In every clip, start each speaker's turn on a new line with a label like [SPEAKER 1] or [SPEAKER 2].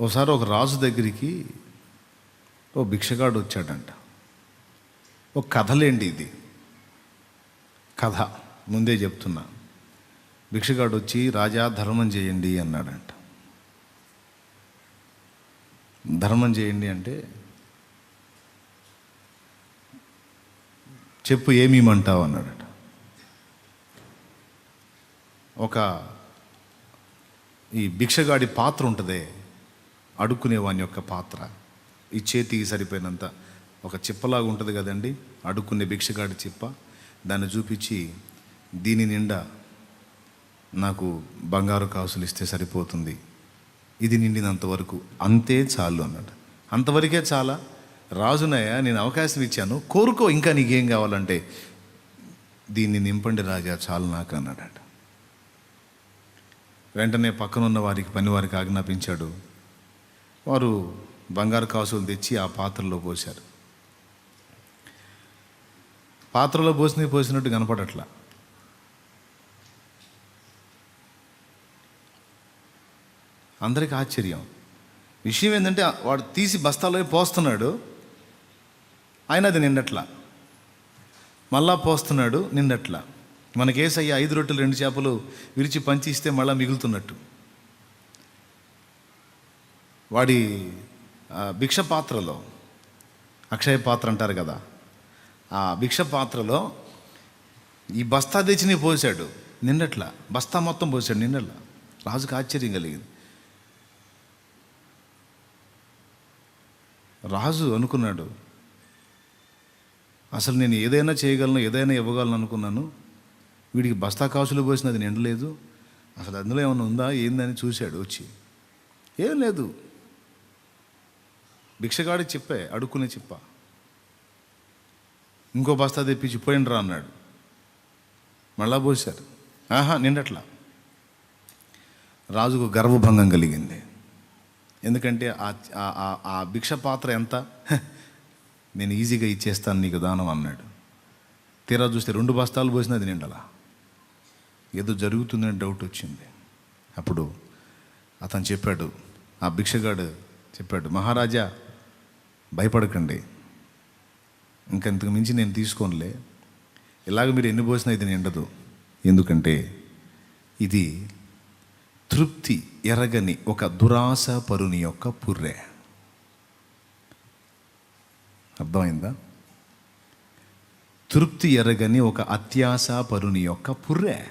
[SPEAKER 1] ఒకసారి ఒక రాజు దగ్గరికి ఓ భిక్షగాడు వచ్చాడంట. ఒక కథలేండి ఇది? కథ ముందే చెప్తున్నా. భిక్షగాడు వచ్చి రాజా ధర్మం చేయండి అన్నాడంట. ధర్మం చేయండి అంటే చెప్పు ఏమీమంటావు అన్నాడట. ఒక ఈ భిక్షగాడి పాత్ర ఉంటుందే. అడుక్కునేవాని యొక్క పాత్ర. ఈ చేతికి సరిపోయినంత ఒక చిప్పలాగా ఉంటుంది కదండి అడుక్కునే భిక్షగాడి చిప్ప. దాన్ని చూపించి దీని నిండా నాకు బంగారు కాసులు ఇస్తే సరిపోతుంది. ఇది నిండినంత వరకు అంతే చాలు అన్నాడు. అంతవరకే చాలా? రాజునయ్య నేను అవకాశం ఇచ్చాను కోరుకో ఇంకా నీకేం కావాలంటే దీన్ని నింపండి రాజా చాలు నాకు అన్నాడట. వెంటనే పక్కనున్న వారికి పని వారికి ఆజ్ఞాపించాడు. వారు బంగారు కాసులు తెచ్చి ఆ పాత్రలో పోశారు. పాత్రలో పోసినవి పోసినట్టు కనపడట్లా. అందరికి ఆశ్చర్యం. విషయం ఏంటంటే వాడు తీసి బస్తాలో పోస్తున్నాడు ఆయన అది నిండట్లా మళ్ళా పోస్తున్నాడు నిండట్లా మనకేసయ్య ఐదు రొట్టెలు రెండు చేపలు విరిచి పంచి ఇస్తే మళ్ళీ మిగులుతున్నట్టు. వాడి భిక్ష పాత్రలో అక్షయ పాత్ర అంటారు కదా ఆ భిక్ష పాత్రలో ఈ బస్తా తెచ్చి పోసాడు నిన్నట్లా. బస్తా మొత్తం పోసాడు నిన్నట్లా. రాజుకు ఆశ్చర్యం కలిగింది. రాజు అనుకున్నాడు అసలు నేను ఏదైనా చేయగలను ఏదైనా ఇవ్వగలను అనుకున్నాను. వీడికి బస్తా కాసులు పోసినది నిండలేదు అసలు అందులో ఏమైనా ఉందా? ఏందని చూశాడు వచ్చి. ఏం లేదు. భిక్షగాడి చెప్పే అడుక్కునే చెప్ప. ఇంకో బస్తా తెప్పించి పోయిండ్రా అన్నాడు. మళ్ళా పోసారు ఆహా నిండట్లా రాజుకు గర్వభంగం కలిగింది. ఎందుకంటే ఆ ఆ- భిక్ష పాత్ర ఎంత? నేను ఈజీగా ఇచ్చేస్తాను నీకు దానం అన్నాడు. తీరా చూస్తే రెండు బస్తాలు పోసినది నిండలా ఏదో జరుగుతుందని డౌట్ వచ్చింది. అప్పుడు అతను చెప్పాడు ఆ భిక్షగాడు చెప్పాడు మహారాజా భయపడకండి. ఇంకంతకు మించి నేను తీసుకోనిలే. ఇలాగ మీరు ఎన్ని పోసినా ఇది నిండదు. ఎందుకంటే ఇది తృప్తి ఎరగని ఒక దురాశ పరుని యొక్క పుర్రె. అర్థమైందా? తృప్తి ఎరగని ఒక అత్యాశ పరుని యొక్క పుర్రె.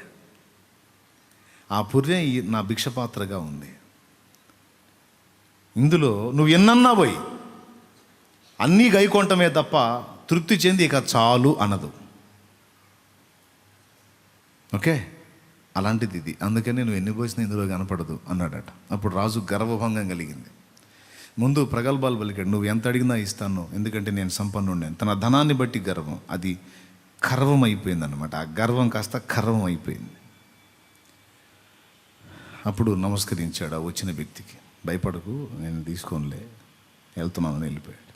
[SPEAKER 1] ఆ పుర్రె ఈ నా భిక్షపాత్రగా ఉంది. ఇందులో నువ్వు ఎన్నన్నా పోయి అన్నీ గైకొంటమే తప్ప తృప్తి చెంది ఇక చాలు అనదు. ఓకే? అలాంటిది ఇది. అందుకని నువ్వు ఎన్ని పోసినా ఇందులో కనపడదు అన్నాడట. అప్పుడు రాజు గర్వభంగం కలిగింది. ముందు ప్రగల్భాలు పలికాడు. నువ్వు ఎంత అడిగినా ఇస్తాను. ఎందుకంటే నేను సంపన్నుండాను. తన ధనాన్ని బట్టి గర్వం. అది కర్వం అయిపోయింది అనమాట ఆ గర్వం కాస్త కర్వం అయిపోయింది. అప్పుడు నమస్కరించాడు ఆ వచ్చిన వ్యక్తికి. భయపడకు నేను తీసుకోనిలే. వెళ్తున్నానని వెళ్ళిపోయాడు.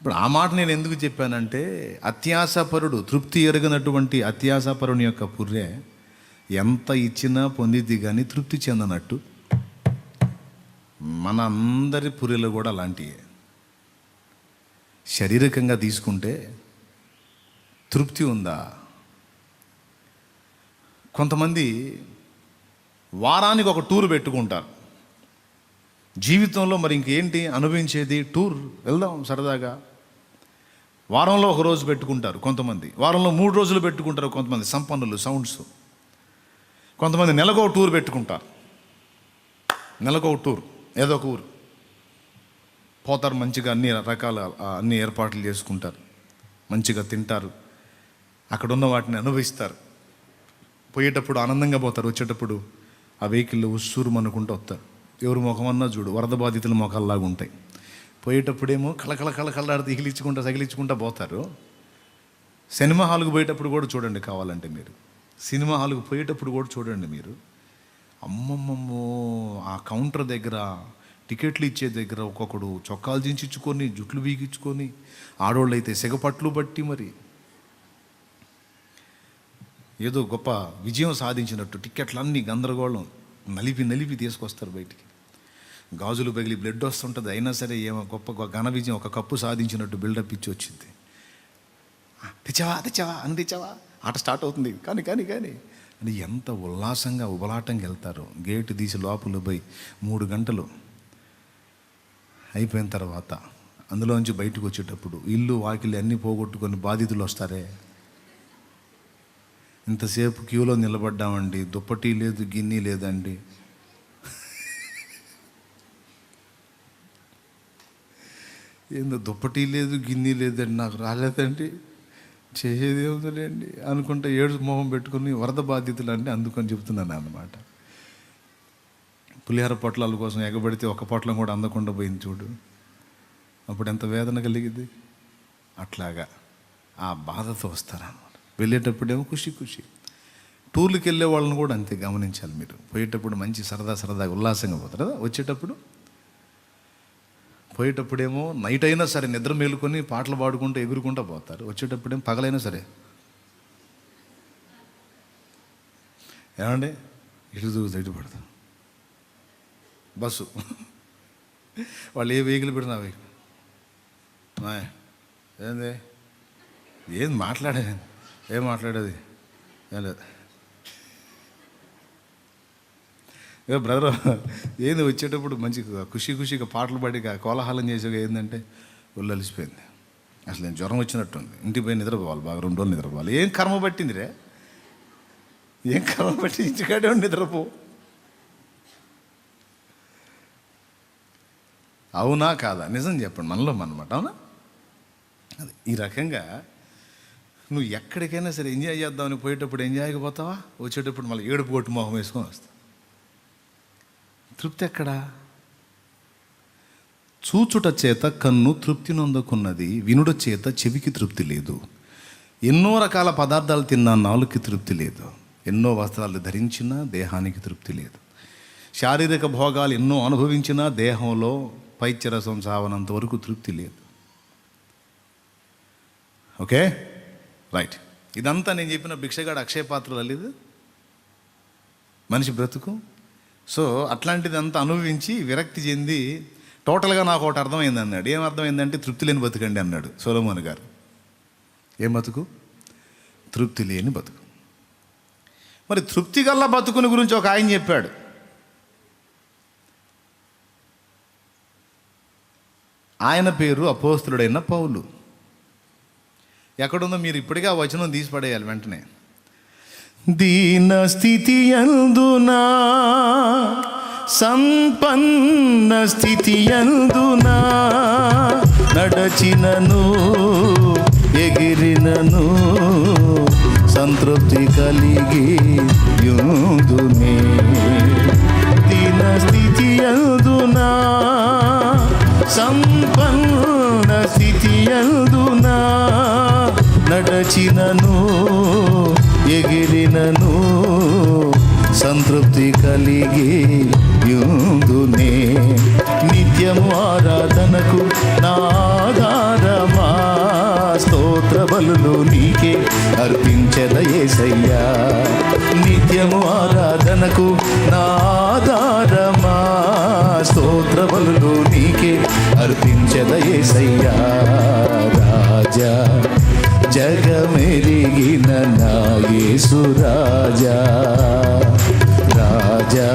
[SPEAKER 1] ఇప్పుడు ఆ మాట నేను ఎందుకు చెప్పానంటే అత్యాసపరుడు తృప్తి ఎరగనటువంటి అత్యాసపరుని యొక్క పుర్రె ఎంత ఇచ్చినా పొందిద్ది కానీ తృప్తి చెందనట్టు. మన అందరి పుర్రెలు కూడా అలాంటివే శారీరకంగా తీసుకుంటే తృప్తి ఉందా? కొంతమంది వారానికి ఒక టూర్ పెట్టుకుంటారు. జీవితంలో మరి ఇంకేంటి అనుభవించేది? టూర్ వెళ్దాం సరదాగా. వారంలో ఒక రోజు పెట్టుకుంటారు కొంతమంది. వారంలో మూడు రోజులు పెట్టుకుంటారు కొంతమంది సంపన్నులు సౌండ్స్. కొంతమంది నెలకో టూర్ పెట్టుకుంటారు. నెలకో టూర్ ఏదో ఒక ఊరు. పోతారు మంచిగా అన్ని రకాల అన్ని ఏర్పాట్లు చేసుకుంటారు. మంచిగా తింటారు. అక్కడ ఉన్న వాటిని అనుభవిస్తారు. పోయేటప్పుడు ఆనందంగా పోతారు. వచ్చేటప్పుడు ఆ వెహికల్లో ఉస్సూరు అనుకుంటూ వస్తారు. ఎవరు ముఖమన్నా చూడు వరద బాధితుల ముఖాల్లాగా ఉంటాయి. పోయేటప్పుడేమో కళకళ కళకళలాడితే ఇగిలించుకుంటా సగిలించుకుంటా పోతారు. సినిమా హాల్కి పోయేటప్పుడు కూడా చూడండి కావాలంటే మీరు. సినిమా హాల్కి పోయేటప్పుడు కూడా చూడండి మీరు. అమ్మమ్మమ్మో ఆ కౌంటర్ దగ్గర టికెట్లు ఇచ్చే దగ్గర ఒక్కొక్కడు చొక్కాలు దించుకొని జుట్లు బీగించుకొని ఆడవాళ్ళు అయితే సిగపట్లు బట్టి మరి. ఏదో గొప్ప విజయం సాధించినట్టు టిక్కెట్లన్నీ గందరగోళం. నలిపి నలిపి తీసుకొస్తారు బయటికి. గాజులు పగిలి బ్లడ్ వస్తుంటుంది అయినా సరే ఏమో గొప్ప ఘన విజయం ఒక కప్పు సాధించినట్టు బిల్డప్ ఇచ్చి వచ్చింది. తెచ్చావా తెచ్చావా అని తెచ్చావా? ఆట స్టార్ట్ అవుతుంది. కానీ కానీ కానీ. అని ఎంత ఉల్లాసంగా ఉబలాటంగా వెళ్తారు. గేటు తీసి లోపల పోయి మూడు గంటలు అయిపోయిన తర్వాత అందులోంచి బయటకు వచ్చేటప్పుడు ఇల్లు వాకిలి అన్నీ పోగొట్టుకొని బాధితులు వస్తారే? ఇంతసేపు క్యూలో నిలబడ్డామండి. దుప్పటి లేదు గిన్నె లేదండి. ఏందో దుప్పటి లేదు గిన్నె లేదండి. నాకు రాలేదండి. చేసేది ఏముందండి అనుకుంటే ఏడు మొహం పెట్టుకుని వరద బాధితులు అంటే అందుకని చెప్తున్నాను అన్నమాట. పులిహార పొట్లాల కోసం ఎగబడితే ఒక పొట్లం కూడా అందకుండా పోయింది చూడు. అప్పుడు ఎంత వేదన కలిగింది? అట్లాగా. ఆ బాధతో వస్తారన్నమాట వెళ్ళేటప్పుడేమో ఖుషి ఖుషి. టూర్లకు వెళ్ళే వాళ్ళని కూడా అంతే గమనించాలి మీరు. పోయేటప్పుడు మంచి సరదా సరదాగా ఉల్లాసంగా పోతారు కదా వచ్చేటప్పుడు? పోయేటప్పుడేమో నైట్ అయినా సరే నిద్ర మేలుకొని పాటలు పాడుకుంటూ ఎగురుకుంటూ పోతారు. వచ్చేటప్పుడేమో పగలైనా సరే. ఏమండి? ఇటు దూకుతా ఇటు పడతా. బస్సు. వాళ్ళు ఏ వెహికల్ పెడినా వెహికల్ ఏంది? ఏం మాట్లాడేది? ఏం మాట్లాడేది? ఏం లేదు. బ్రదర్ ఏంది వచ్చేటప్పుడు మంచి ఖుషి ఖుషిగా పాటలు పాడి కోలాహలం చేసేగా ఏంటంటే ఒళ్ళు అలిసిపోయింది. అసలు నేను జ్వరం వచ్చినట్టుంది. ఇంటికి పోయి నిద్రపోవాలి బాగా రెండు రోజులు నిద్రపోవాలి. ఏం కర్మ పట్టింది రే? ఏం కర్మ పట్టి ఇంటికాడే నిద్రపో. అవునా కాదా? నిజం చెప్పండి. మనలో మనమాట అవునా? అది ఈ రకంగా నువ్వు ఎక్కడికైనా సరే ఎంజాయ్ చేద్దామని పోయేటప్పుడు ఎంజాయ్కి పోతావా వచ్చేటప్పుడు మళ్ళీ ఏడుపు కొట్టు మొహం వేసుకొని వస్తావు తృప్తి ఎక్కడా? చూచుట చేత కన్ను తృప్తి నొందకున్నది వినుట చేత చెవికి తృప్తి లేదు. ఎన్నో రకాల పదార్థాలు తిన్నా నాలుగుకి తృప్తి లేదు. ఎన్నో వస్త్రాలు ధరించినా దేహానికి తృప్తి లేదు. శారీరక భోగాలు ఎన్నో అనుభవించినా దేహంలో పైత్యరసం సావనంత వరకు తృప్తి లేదు. ఓకే? రైట్ ఇదంతా నేను చెప్పిన భిక్షగాడు అక్షయ పాత్రలు లేదు మనిషి బ్రతుకు. సో అట్లాంటిది అంతా అనుభవించి విరక్తి చెంది టోటల్గా నాకు ఒకటి అర్థమైంది అన్నాడు. ఏం అర్థమైందంటే తృప్తి లేని బతుకండి అన్నాడు సోలమోన్ గారు. ఏం బతుకు? తృప్తి లేని బతుకు. మరి తృప్తి గల్లా బతుకుని గురించి ఒక ఆయన చెప్పాడు. ఆయన పేరు అపోస్తుడైన పౌలు. ఎక్కడుందో మీరు ఇప్పటికే ఆ వచనం తీసి పడేయాలి వెంటనే. దీన స్థితి అందునా సంపన్న స్థితి అందునా నడచినను ఎగిరినను సంతృప్తి కలిగి యుదునే దీన స్థితి అందునా సంపన్న స్థితి అందునా నడచినను ఎగిరినను సంతృప్తి కలిగి యుందునే నిత్యము ఆరాధనకు నాధారమా స్తోత్ర బలులు నీకే అర్పించదయేసయ్యా నిత్యము ఆరాధనకు నాధారమా స్తోత్ర బలులు నీకే అర్పించదయేసయ్యా రాజా జగమెరిగిన నాయసురాజా రాజా.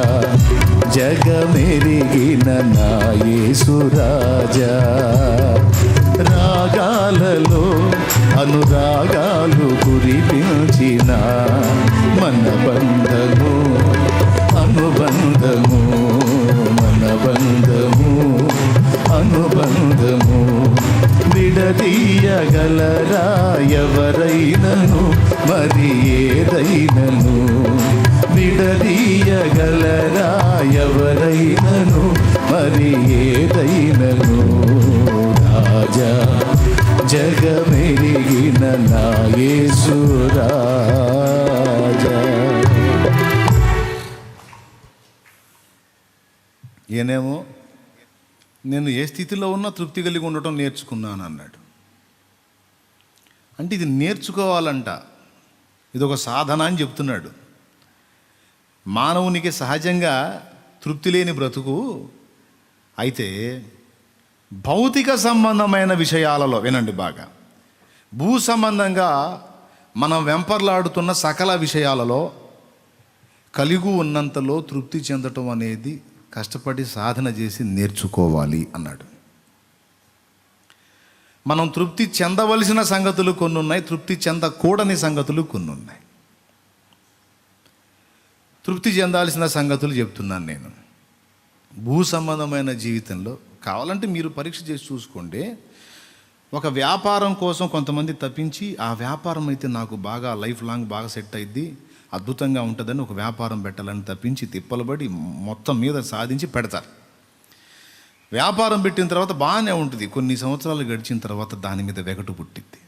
[SPEAKER 1] జగమెరిగిన నాయసురాజా రాగాలలో అనురాగాలు కురిపించిన స్థితిలో ఉన్నా తృప్తి కలిగి ఉండటం నేర్చుకున్నాను అన్నాడు. అంటే ఇది నేర్చుకోవాలంట. ఇది ఒక సాధన అని చెప్తున్నాడు. మానవునికి సహజంగా తృప్తి లేని బ్రతుకు అయితే భౌతిక సంబంధమైన విషయాలలో వినండి బాగా. భూ సంబంధంగా మనం వెంపర్లాడుతున్న సకల విషయాలలో కలిగి ఉన్నంతలో తృప్తి చెందటం అనేది కష్టపడి సాధన చేసి నేర్చుకోవాలి అన్నాడు. మనం తృప్తి చెందవలసిన సంగతులు కొన్ని ఉన్నాయి తృప్తి చెందకూడని సంగతులు కొన్ని ఉన్నాయి తృప్తి చెందాల్సిన సంగతులు చెప్తున్నాను నేను. భూ సంబంధమైన జీవితంలో కావాలంటే మీరు పరీక్ష చేసి చూసుకోండి. ఒక వ్యాపారం కోసం కొంతమంది తప్పించి ఆ వ్యాపారం అయితే నాకు బాగా లైఫ్ లాంగ్ బాగా సెట్ అయింది అద్భుతంగా ఉంటుందని ఒక వ్యాపారం పెట్టాలని తప్పించి తిప్పలబడి మొత్తం మీద సాధించి పెడతారు. వ్యాపారం పెట్టిన తర్వాత బాగానే ఉంటుంది. కొన్ని సంవత్సరాలు గడిచిన తర్వాత దాని మీద వెగటు పుట్టిద్ది.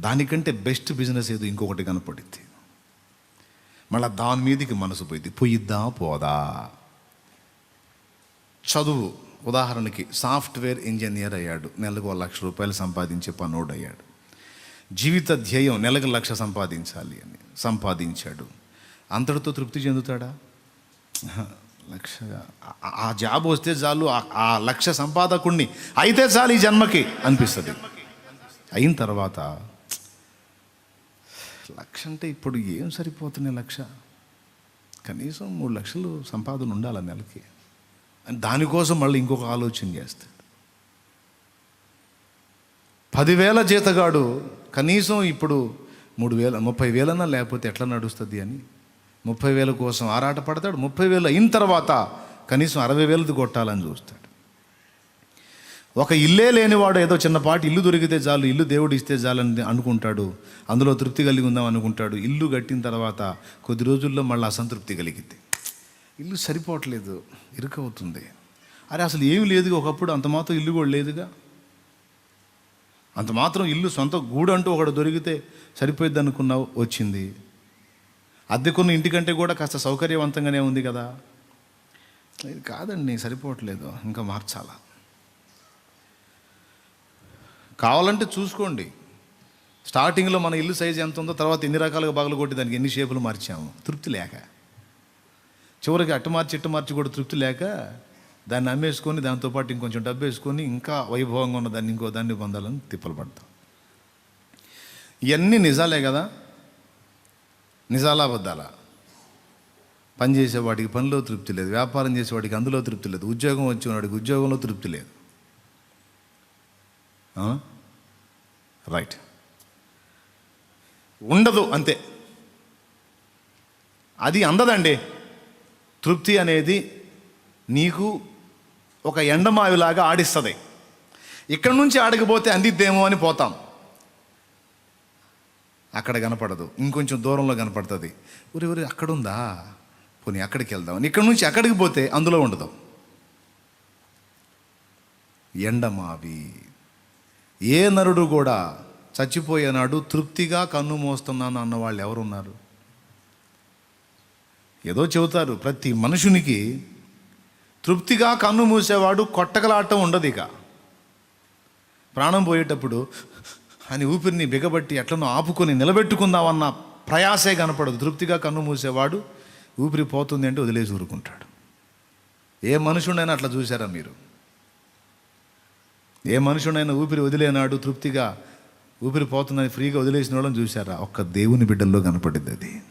[SPEAKER 1] దానికంటే బెస్ట్ బిజినెస్ ఏదో ఇంకొకటి కనపడిద్ది. మళ్ళీ దాని మీదకి మనసు పోయింది పొయ్యిద్దా పోదా? చదువు ఉదాహరణకి సాఫ్ట్వేర్ ఇంజనీర్ అయ్యాడు. నెలకు ఒక లక్ష రూపాయలు సంపాదించే పనోడు అయ్యాడు. జీవిత ధ్యేయం నెలకు లక్ష సంపాదించాలి అని సంపాదించాడు. అంతటితో తృప్తి చెందుతాడా? లక్ష ఆ- జాబ్ వస్తే చాలు ఆ- ఆ లక్ష సంపాదకుణ్ణి. అయితే చాలు ఈ జన్మకి అనిపిస్తుంది. అయిన తర్వాత లక్ష అంటే ఇప్పుడు ఏం సరిపోతుంది లక్ష? కనీసం మూడు లక్షలు సంపాదన ఉండాలి ఆ నెలకి. దానికోసం మళ్ళీ ఇంకొక ఆలోచన చేస్తాడు. పదివేల జీతగాడు కనీసం ఇప్పుడు మూడు వేల ముప్పై వేలన్నా లేకపోతే ఎట్లా నడుస్తుంది అని ముప్పై వేల కోసం ఆరాట పడతాడు ముప్పై వేలు అయిన తర్వాత కనీసం అరవై వేలది కొట్టాలని చూస్తాడు. ఒక ఇల్లే లేనివాడు ఏదో చిన్నపాటి ఇల్లు దొరికితే చాలు ఇల్లు దేవుడు ఇస్తే చాలని అనుకుంటాడు అందులో తృప్తి కలిగి ఉందాం అనుకుంటాడు. ఇల్లు కట్టిన తర్వాత కొద్ది రోజుల్లో మళ్ళీ అసంతృప్తి కలిగింది ఇల్లు సరిపోవట్లేదు ఇరుకవుతుంది. అరే అసలు ఏమి లేదుగా ఒకప్పుడు అంత మాత్రం ఇల్లు కూడా లేదుగా? అంత మాత్రం ఇల్లు సొంత గూడు అంటూ ఒకటి దొరికితే సరిపోయిద్ది అనుకున్నావు వచ్చింది. అద్దెకున్న ఇంటికంటే కూడా కాస్త సౌకర్యవంతంగానే ఉంది కదా. ఇది కాదండి సరిపోవట్లేదు ఇంకా మార్చాలా? కావాలంటే చూసుకోండి. స్టార్టింగ్లో మన ఇల్లు సైజ్ ఎంత ఉందో తర్వాత ఎన్ని రకాలుగా బాగలు కొట్టి దానికి ఎన్ని షేపులు మార్చాము? తృప్తి లేక. చివరికి అట్టు మార్చి ఇట్టు మార్చి కూడా తృప్తి లేక దాన్ని అమ్మేసుకొని దాంతోపాటు ఇంకొంచెం డబ్బు వేసుకొని ఇంకా వైభవంగా ఉన్న దాన్ని ఇంకో దాన్ని పొందాలని తిప్పలు పడతాం. ఇవన్నీ నిజాలే కదా. నిజాలా అబద్ధాలా పని చేసేవాడికి పనిలో తృప్తి లేదు వ్యాపారం చేసేవాడికి అందులో తృప్తి లేదు ఉద్యోగం వచ్చేవాడికి ఉద్యోగంలో తృప్తి లేదు. రైట్ ఉండదు అంతే. అది అందదండి. తృప్తి అనేది నీకు ఒక ఎండమావిలాగా ఆడిస్తుంది. ఇక్కడి నుంచి ఆడకపోతే అందిద్దేమో అని పోతాం. అక్కడ కనపడదు. ఇంకొంచెం దూరంలో కనపడుతుంది. ఊరి ఊరి అక్కడ ఉందా పోనీ అక్కడికి వెళ్దాం. ఇక్కడ నుంచి అక్కడికి పోతే అందులో ఉండదు. ఎండమావి. ఏ నరుడు కూడా చచ్చిపోయేనాడు తృప్తిగా కన్ను మోస్తున్నాను అన్న వాళ్ళు ఎవరున్నారు? ఏదో చెబుతారు ప్రతి మనుషునికి తృప్తిగా కన్ను మూసేవాడు కొట్టకలాటం ఉండదు ఇక. ప్రాణం పోయేటప్పుడు అని ఊపిరిని బిగబట్టి ఎట్లనో ఆపుకొని నిలబెట్టుకుందామన్న ప్రయాసే కనపడదు. తృప్తిగా కన్ను మూసేవాడు ఊపిరి పోతుంది అంటే వదిలేసి ఊరుకుంటాడు. ఏ మనుషుడైనా అట్లా చూసారా మీరు? ఏ మనుషుడైనా ఊపిరి వదిలేనాడు తృప్తిగా ఊపిరి పోతుందని ఫ్రీగా వదిలేసిన వాళ్ళని చూసారా ఒక్క దేవుని బిడ్డల్లో కనపడింది అది.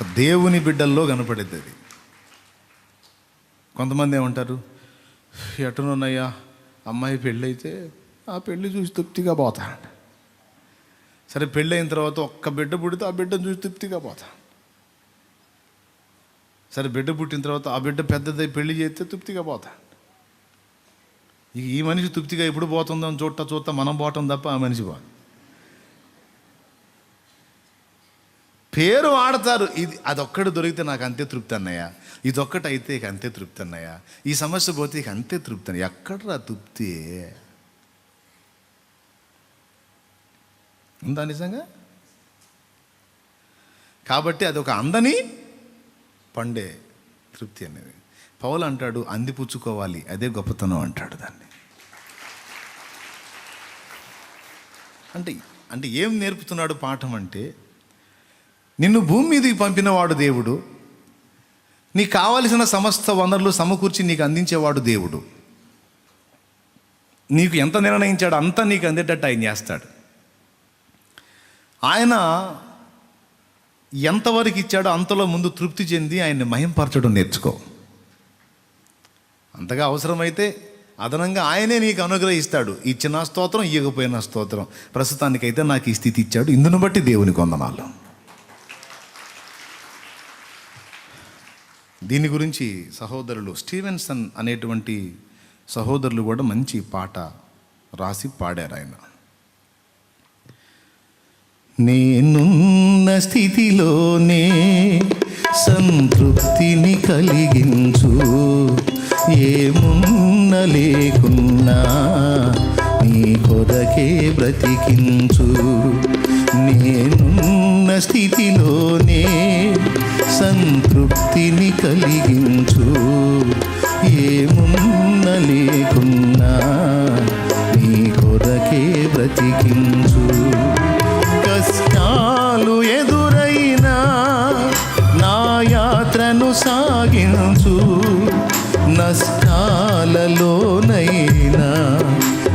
[SPEAKER 1] ఒక దేవుని బిడ్డల్లో కనపడింది అది. కొంతమంది ఏమంటారు? ఎటునున్నయ్యా అమ్మాయి పెళ్ళైతే ఆ పెళ్ళి చూసి తృప్తిగా పోతా. సరే పెళ్ళైన తర్వాత ఒక్క బిడ్డ పుడితే ఆ బిడ్డను చూసి తృప్తిగా పోతా. సరే బిడ్డ పుట్టిన తర్వాత ఆ బిడ్డ పెద్దదై పెళ్ళి చేస్తే తృప్తిగా పోతా. ఇక ఈ మనిషి తృప్తిగా ఎప్పుడు పోతుందో చూడటా చూస్తా మనం పోవటం తప్ప ఆ మనిషి పో పేరు వాడతారు. ఇది అదొక్కటి దొరికితే నాకు అంతే తృప్తి అన్నయ్య. ఇదొక్కటి అయితే ఇక అంతే తృప్తి అన్నయ్య. ఈ సమస్య పోతే ఇక అంతే తృప్తి అన్నయ్య. ఎక్కడరా తృప్తి? ఉందా నిజంగా? కాబట్టి అది ఒక అందని పండే తృప్తి అనేది పౌలు అంటాడు అందిపుచ్చుకోవాలి అదే గొప్పతనం అంటాడు దాన్ని. అంటే అంటే ఏం నేర్పుతున్నాడు పాఠం అంటే నిన్ను భూమి మీదకి పంపినవాడు దేవుడు. నీకు కావలసిన సమస్త వనరులు సమకూర్చి నీకు అందించేవాడు దేవుడు. నీకు ఎంత నిర్ణయించాడో అంతా నీకు అందేటట్టు ఆయన చేస్తాడు. ఆయన ఎంతవరకు ఇచ్చాడో అంతలో ముందు తృప్తి చెంది ఆయన్ని మహింపరచడం నేర్చుకో. అంతగా అవసరమైతే అదనంగా ఆయనే నీకు అనుగ్రహిస్తాడు. ఇచ్చిన స్తోత్రం ఇవ్వకపోయిన స్తోత్రం. ప్రస్తుతానికైతే నాకు ఈ స్థితి ఇచ్చాడు. ఇందును బట్టి దేవుని కొందనాలు. దీని గురించి సహోదరులు స్టీవెన్సన్ అనేటువంటి సహోదరులు కూడా మంచి పాట రాసి పాడారు ఆయన. నేనున్న స్థితిలోనే సంతృప్తిని కలిగించు ఏమున్న లేకున్నా కొరకే బ్రతికించు. నేనున్న స్థితిలోనే సంతృప్తిని కలిగించు. ఏమున్న లేకున్నా నీ కొరకే బ్రతికించు. కష్టాలు ఎదురైనా నా యాత్రను సాగించు. నష్టాలలోనైనా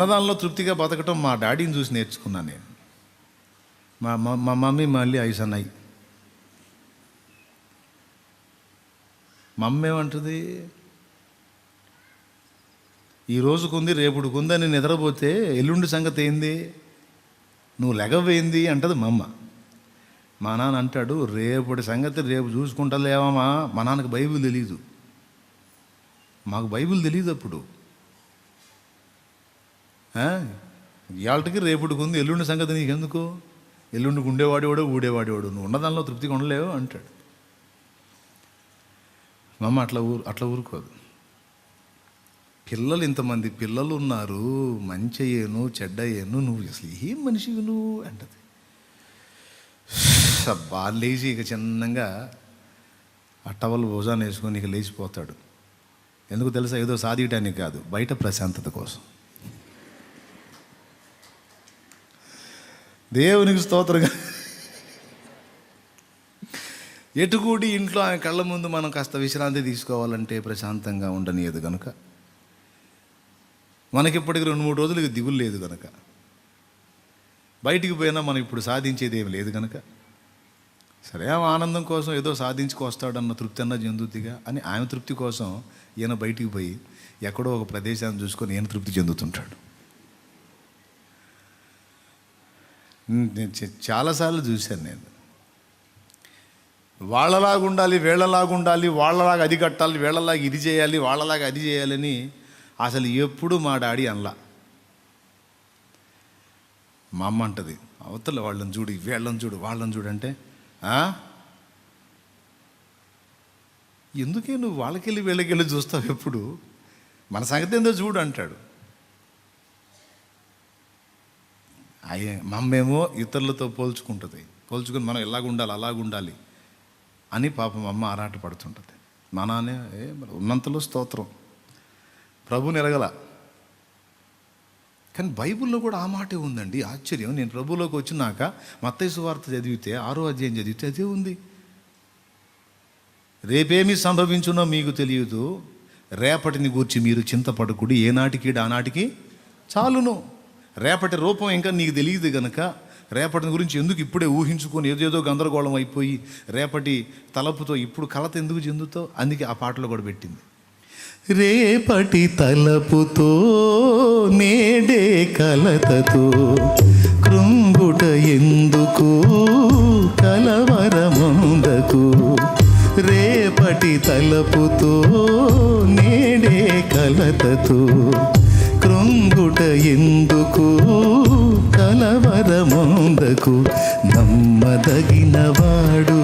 [SPEAKER 1] ఉన్నదానిలో తృప్తిగా బతకటం మా డాడీని చూసి నేర్చుకున్నాను నేను. మా మా మమ్మీ మళ్ళీ ఐస్ అన్నాయి మమ్మ ఏమంటుంది? ఈ రోజుకుంది రేపుడుకు అని నిద్రపోతే ఎల్లుండి సంగతి ఏంది? నువ్వు లెగవేంది అంటది మమ్మ మా నాన్న అంటాడు రేపటి సంగతి రేపు చూసుకుంటలేవమ్మా మా నాన్నకి బైబిల్ తెలీదు. మాకు బైబిల్ తెలియదు అప్పుడు. ఇవాళకి రేపుడికి ఉంది ఎల్లుండి సంగతి నీకెందుకు? ఎల్లుండికి ఉండేవాడేవాడు ఊడేవాడేవాడు? నువ్వు ఉన్నదానిలో తృప్తిగా ఉండలేవు అంటాడు. మమ్మ అట్లా ఊరు అట్లా ఊరుకోదు. పిల్లలు ఇంతమంది పిల్లలు ఉన్నారు మంచి అయ్యాను చెడ్డ నువ్వు అసలు ఏం మనిషివి నువ్వు అంటది. బాగా లేచి ఇక చిన్నగా అట్టవలు భోజనం వేసుకొని ఇక లేచిపోతాడు. ఎందుకు తెలుసా? ఏదో సాధించడానికి కాదు బయట ప్రశాంతత కోసం. దేవునికి స్తోత్రంగా ఎటుకూడి ఇంట్లో ఆయన కళ్ళ ముందు మనం కాస్త విశ్రాంతి తీసుకోవాలంటే ప్రశాంతంగా ఉండనియదు కనుక మనకి ఇప్పటికి రెండు మూడు రోజులకి దిగులు లేదు కనుక బయటికి పోయినా మనం ఇప్పుడు సాధించేది ఏమి లేదు కనుక సరే ఆనందం కోసం ఏదో సాధించుకొస్తాడన్న తృప్తి అన్న చెందుద్దిగా అని ఆమె తృప్తి కోసం ఈయన బయటికి పోయి ఎక్కడో ఒక ప్రదేశాన్ని చూసుకొని ఈయన తృప్తి చెందుతుంటాడు. నేను చాలాసార్లు చూశాను నేను. వాళ్ళలాగా ఉండాలి వీళ్ళలాగా ఉండాలి వాళ్ళలాగా అది కట్టాలి వీళ్ళలాగా ఇది చేయాలి వాళ్ళలాగా అది చేయాలని అసలు ఎప్పుడు మా డాడీ అనలా. మా అమ్మ అంటది అవతల వాళ్ళని చూడు వీళ్ళని చూడు వాళ్ళని చూడు అంటే ఎందుకే నువ్వు వాళ్ళకెళ్ళి వీళ్ళకెళ్ళి చూస్తావు ఎప్పుడు? మన సంగతి ఏందో చూడు అంటాడు. అయ్యే మమ్మేమో ఇతరులతో పోల్చుకుంటుంది. పోల్చుకుని మనం ఎలాగ ఉండాలి అలాగ ఉండాలి అని పాపం అమ్మ ఆరాట పడుతుంటుంది. మా నాన్నే ఏ ఉన్నంతలో స్తోత్రం. ప్రభుని ఎరగల. కానీ బైబిల్లో కూడా ఆ మాటే ఉందండి. ఆశ్చర్యం. నేను ప్రభులోకి వచ్చినాక మత్తైసు వార్త చదివితే ఆరో అధ్యాయం చదివితే అదే ఉంది. రేపేమి సంభవించునో మీకు తెలియదు. రేపటిని గూర్చి మీరు చింతపడకుడు. ఏనాటికి ఆనాటికి చాలును. రేపటి రూపం ఇంకా నీకు తెలియదు కనుక రేపటిని గురించి ఎందుకు ఇప్పుడే ఊహించుకొని ఏదేదో గందరగోళం అయిపోయి రేపటి తలపుతో ఇప్పుడు కలత ఎందుకు చెందుతావు అందుకే ఆ పాటలో కూడా పెట్టింది. రేపటి తలపుతో నేడే కలతతో కృంగుట ఎందుకు కలవరముందకు? రేపటి తలపుతో నేడే కలతతో కృంగుట
[SPEAKER 2] ఎందుకు? కలవరముందకు నమ్మదగినవాడు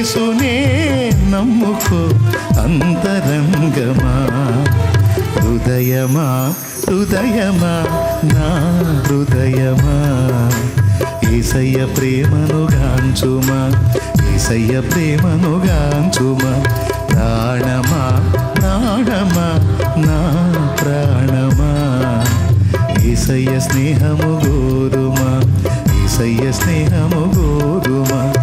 [SPEAKER 2] యేసునే నమ్ముకో అంతరంగమా. హృదయమా హృదయమా నా హృదయమా. ఏసయ్య ప్రేమను గాంచుమా ఏసయ్య ప్రేమను గాంచుమా. ప్రాణమా ప్రాణమా నా ప్రాణమా. ఏసయ్య స్నేహము గోరుమా ఏసయ్య స్నేహము గోరుమా.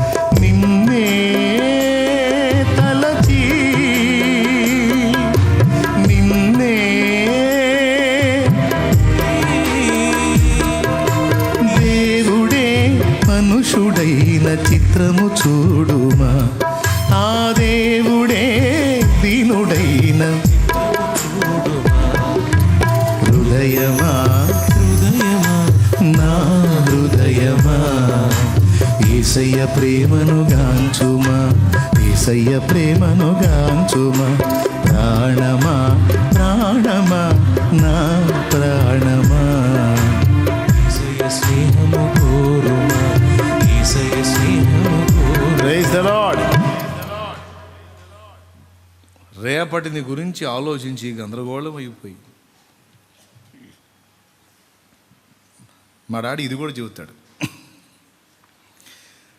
[SPEAKER 2] మనుషుడైన చిత్రము చూడుమా. ఆ దేవుడే దీనుడైన హృదయమా హృదయమా. నా హృదయమా. ఏసయ్య ప్రేమను గాంచుమా. ఏసయ్య ప్రేమను గాంచుమా. ప్రాణమా ప్రాణమా నా ప్రాణమా.
[SPEAKER 1] ద లార్డ్ రేపటిని గురించి ఆలోచించి గందరగోళం అయిపోయి. మా డాడీ ఇది కూడా చెబుతాడు.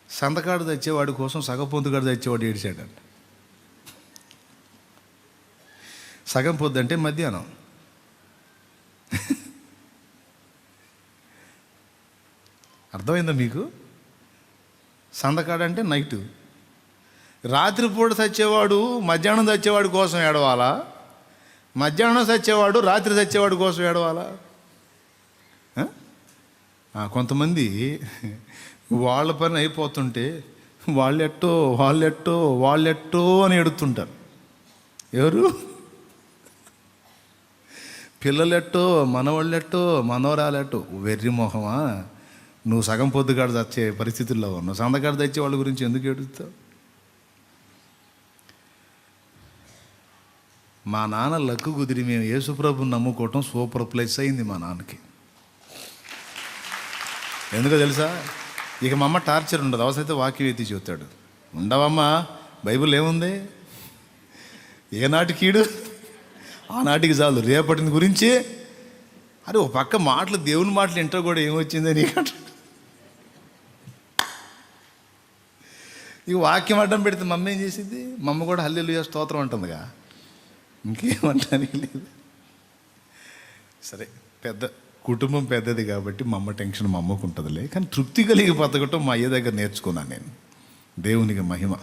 [SPEAKER 1] సంతకాడు తెచ్చేవాడి కోసం సగం పొందుగాడు తెచ్చేవాడు ఏడిచాడంట. సగం పొద్దు అంటే మధ్యాహ్నం. అర్థమైందా మీకు? సందకాడంటే నైటు. రాత్రిపూట చచ్చేవాడు మధ్యాహ్నం చచ్చేవాడి కోసం ఏడవాలా? మధ్యాహ్నం చచ్చేవాడు రాత్రి చచ్చేవాడి కోసం ఏడవాలా? కొంతమంది వాళ్ళ పని అయిపోతుంటే వాళ్ళెట్టో వాళ్ళెట్టో వాళ్ళెట్టో అని ఎడుతుంటారు ఎవరు? పిల్లలెట్టో మనవాళ్ళెట్టో మనవరాలెట్టో వెర్రి మొహమా? నువ్వు సగం పొద్దుగాడు తెచ్చే పరిస్థితుల్లో ఉన్నావు. సందగాడు తెచ్చే వాళ్ళ గురించి ఎందుకు ఏడుస్తావు? మా నాన్న లక్కు కుదిరి మేము యేసుప్రభుని నమ్ముకోవటం సూపర్ ప్లేస్ అయింది మా నాన్నకి. ఎందుకో తెలుసా? ఇక మా అమ్మ టార్చర్ ఉండదు. అవసరమైతే వాక్యం ఎత్తి చెబుతాడు ఉండవమ్మా బైబిల్ ఏముంది? ఏనాటి కీడు? ఆనాటికి చాలు. రేపటిని గురించి అరే ఒక పక్క మాటలు దేవుని మాటలు ఇంట్లో కూడా ఏమొచ్చిందని నీకంట ఇక వాక్యం అడ్డం పెడితే మమ్మీ ఏం చేసింది? మమ్మ కూడా హల్లెలూయా స్తోత్రం అంటుందిగా. ఇంకేమంటానికి లేదు. సరే పెద్ద కుటుంబం పెద్దది కాబట్టి మా అమ్మ టెన్షన్ మా అమ్మకు ఉంటుందిలే. కానీ తృప్తి కలిగి బతకటం మా అయ్య దగ్గర నేర్చుకున్నాను నేను. దేవునికి మహిమ.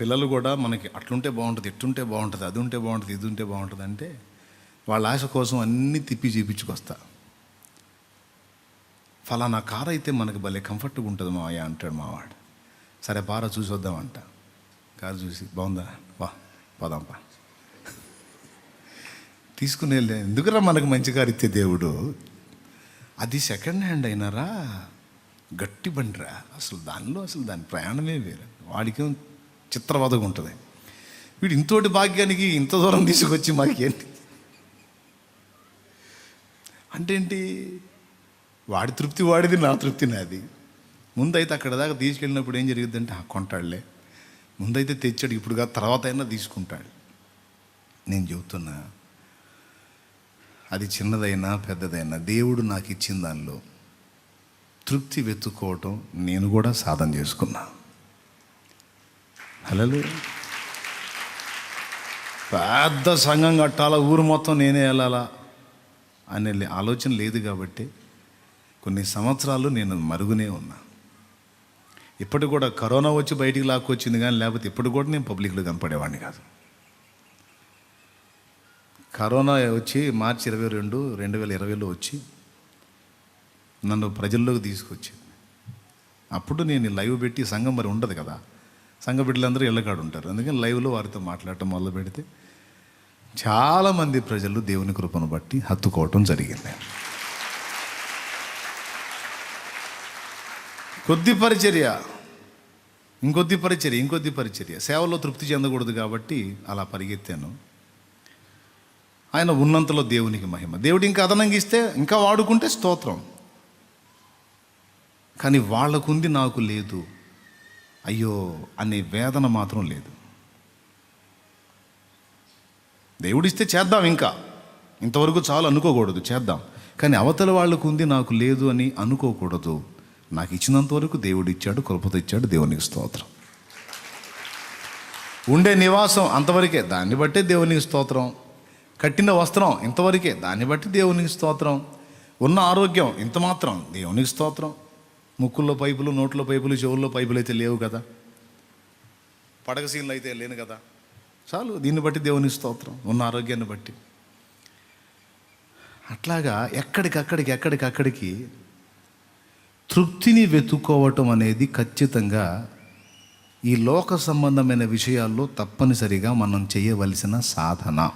[SPEAKER 1] పిల్లలు కూడా మనకి అట్లుంటే బాగుంటుంది ఎట్టుంటే బాగుంటుంది అది ఉంటే బాగుంటుంది ఇది ఉంటే బాగుంటుంది అంటే వాళ్ళ ఆశ కోసం అన్నీ తిప్పి చూపించుకొస్తా. ఫలానా కార్ అయితే మనకి భలే కంఫర్ట్గా ఉంటుంది మా అయ్య అంటాడు మావాడు. సరే బారా చూసి వద్దామంట. కారు చూసి బాగుందా? పదంప తీసుకుని వెళ్ళే ఎందుకురా మనకు మంచి కారు ఇచ్చే దేవుడు? అది సెకండ్ హ్యాండ్ అయినారా? గట్టి బండిరా. అసలు దానిలో అసలు దాని ప్రయాణమే వేరు. వాడికి చిత్రవదగా ఉంటుంది. వీడు ఇంతోటి భాగ్యానికి ఇంత దూరం తీసుకొచ్చి మాకేంటి? అంటే ఏంటి వాడి తృప్తి వాడిది నా తృప్తి నాది. ముందైతే అక్కడ దాకా తీసుకెళ్ళినప్పుడు ఏం జరిగిద్దంటే "ఆ, కొంటాడులే. ముందైతే తెచ్చాడు ఇప్పుడు కాదు తర్వాత అయినా తీసుకుంటాడు. నేను చెబుతున్నా అది చిన్నదైనా పెద్దదైనా దేవుడు నాకు ఇచ్చిన దానిలో తృప్తి వెతుక్కోవటం నేను కూడా సాధన చేసుకున్నా. హలో పెద్ద సంఘం కట్టాలా ఊరు మొత్తం నేనే వెళ్ళాలా అనే లే- ఆలోచన లేదు కాబట్టి కొన్ని సంవత్సరాలు నేను మరుగునే ఉన్నా. ఇప్పటికి కూడా కరోనా వచ్చి బయటికి లాక్కొచ్చింది కానీ లేకపోతే ఇప్పుడు కూడా నేను పబ్లిక్లో కనపడేవాడిని కాదు. కరోనా వచ్చి మార్చి ఇరవై రెండు రెండు వేల ఇరవైలో వచ్చి నన్ను ప్రజల్లోకి తీసుకొచ్చింది. అప్పుడు నేను లైవ్ పెట్టి సంఘం మరి ఉండదు కదా. సంఘ బిడ్డలందరూ ఇళ్ళకాడు ఉంటారు. అందుకని లైవ్లో వారితో మాట్లాడటం మొదలు పెడితే చాలామంది ప్రజలు దేవుని కృపను బట్టి హత్తుకోవటం జరిగింది. కొద్ది పరిచర్య. ఇంకొద్ది పరిచర్య ఇంకొద్ది పరిచర్య. సేవలో తృప్తి చెందకూడదు కాబట్టి అలా పరిగెత్తాను. ఆయన ఉన్నంతలో దేవునికి మహిమ. దేవుడు ఇంకా అదనంగా ఇస్తే ఇంకా వాడుకుంటే స్తోత్రం. కానీ వాళ్ళకుంది నాకు లేదు. అయ్యో అనే వేదన మాత్రం లేదు. దేవుడిస్తే చేద్దాం ఇంకా. ఇంతవరకు చాలు అనుకోకూడదు చేద్దాం. కానీ అవతల వాళ్ళకు ఉంది నాకు లేదు అని అనుకోకూడదు. నాకు ఇచ్చినంత వరకు దేవుడు ఇచ్చాడు కృపత ఇచ్చాడు దేవునికి స్తోత్రం. ఉండే నివాసం అంతవరకే దాన్ని బట్టే దేవునికి స్తోత్రం. కట్టిన వస్త్రం ఇంతవరకే దాన్ని బట్టి దేవునికి స్తోత్రం. ఉన్న ఆరోగ్యం ఇంత మాత్రం దేవునికి స్తోత్రం. ముక్కుల్లో పైపులు నోట్లో పైపులు చెవుల్లో పైపులు అయితే లేవు కదా. పడగ సీన్లు అయితే లేను కదా. చాలు దీన్ని బట్టి దేవునికి స్తోత్రం ఉన్న ఆరోగ్యాన్ని బట్టి. అట్లాగా ఎక్కడికక్కడికి ఎక్కడికక్కడికి తృప్తిని వెతుక్కోవటం అనేది ఖచ్చితంగా ఈ లోక సంబంధమైన విషయాల్లో తప్పనిసరిగా మనం చేయవలసిన సాధన.